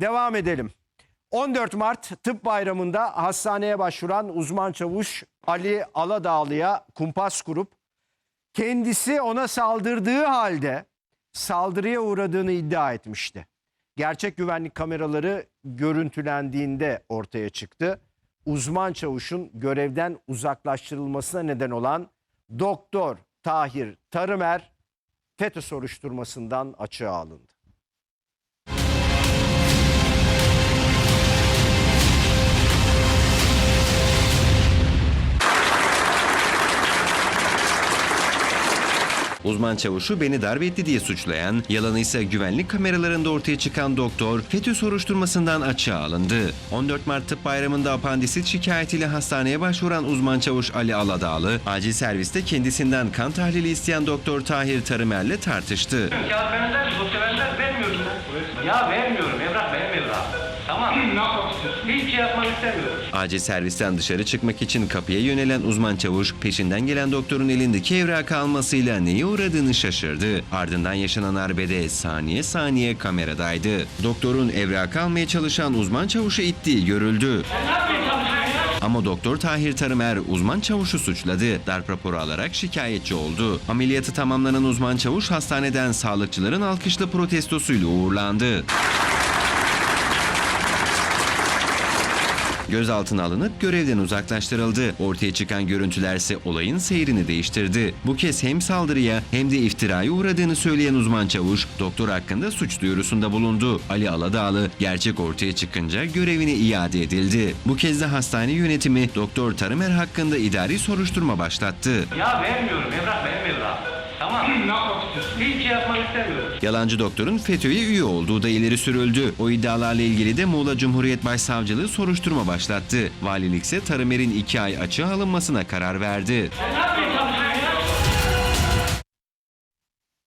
Devam edelim. 14 Mart Tıp Bayramı'nda hastaneye başvuran uzman çavuş Ali Aladağlı'ya kumpas kurup kendisi ona saldırdığı halde saldırıya uğradığını iddia etmişti. Gerçek güvenlik kameraları görüntülendiğinde ortaya çıktı. Uzman çavuşun görevden uzaklaştırılmasına neden olan Doktor Tahir Tarımer FETÖ soruşturmasından açığa alındı. Uzman çavuşu beni darp etti diye suçlayan, yalanı ise güvenlik kameralarında ortaya çıkan doktor FETÖ soruşturmasından açığa alındı. 14 Mart Tıp Bayramı'nda apandisit şikayetiyle hastaneye başvuran uzman çavuş Ali Aladağlı, acil serviste kendisinden kan tahlili isteyen doktor Tahir Tarımer'le tartıştı. Ya benden dosya benden vermiyorum ben. Ya vermiyorum ne yapmak istiyorsun? Hiçbir şey yapmak istemiyorum. Acil servisten dışarı çıkmak için kapıya yönelen uzman çavuş peşinden gelen doktorun elindeki evrakı almasıyla neye uğradığını şaşırdı. Ardından yaşanan arbede saniye saniye kameradaydı. Doktorun evrakı almaya çalışan uzman çavuşu ittiği görüldü. Ne yapmaya çalışıyorsun ya? Ama doktor Tahir Tarımer uzman çavuşu suçladı. Darp raporu alarak şikayetçi oldu. Ameliyatı tamamlanan uzman çavuş hastaneden sağlıkçıların alkışlı protestosuyla uğurlandı. Gözaltına alınıp görevden uzaklaştırıldı. Ortaya çıkan görüntülerse olayın seyrini değiştirdi. Bu kez hem saldırıya hem de iftiraya uğradığını söyleyen uzman çavuş doktor hakkında suç duyurusunda bulundu. Ali Aladağlı gerçek ortaya çıkınca görevine iade edildi. Bu kez de hastane yönetimi doktor Tarımer hakkında idari soruşturma başlattı. Ya vermiyorum evrak evrak. Tamam. ne yapmak istiyorsun? Hiçbir şey yapmak istemiyorum. Yalancı doktorun FETÖ'ye üye olduğu da ileri sürüldü. O iddialarla ilgili de Muğla Cumhuriyet Başsavcılığı soruşturma başlattı. Valilik ise Tarımer'in iki ay açığa alınmasına karar verdi. Sen ne?